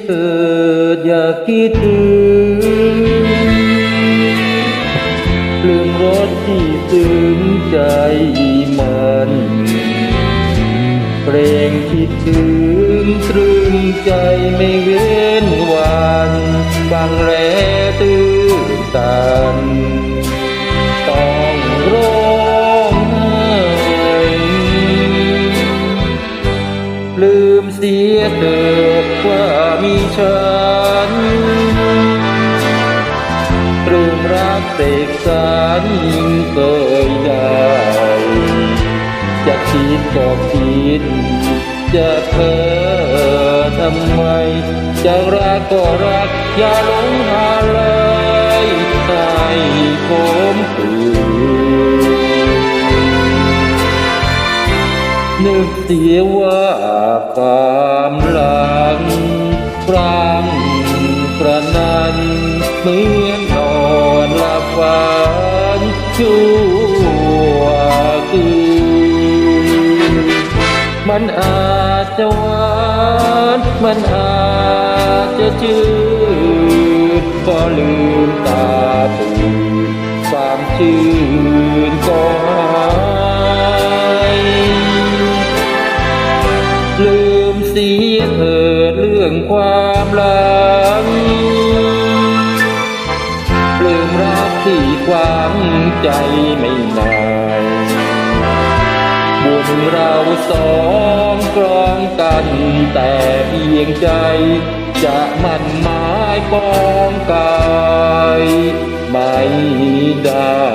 เถิดอย่าคิดถึงลืมรสที่ซึ้งใจมันเพลงคิดถึงตรึงใจไม่เว้นวันฟังแล้วตื่นตา ลืมเสียเถิดว่ามีฉันเรื่องรักเสกสารยิ่งเคยได้จะคิดก็คิดจะเธอทำไม จะรักก็รัก อย่าหลงหาเลยให้คมคืน นึกเสียว่าความหลังครั้งกระนั้นเหมือนนอนหลับฝันชั่วคืนมันอาจจะหวานมันอาจจะจืดก็ลืมตาตื่นความชื่นก็หา เสียเถิดเรื่องความลังเลืมรักที่ขวางใจไม่นานบุญเราสองครองกัน แต่เพียงใจ จะมันหมายปองกายไม่ได้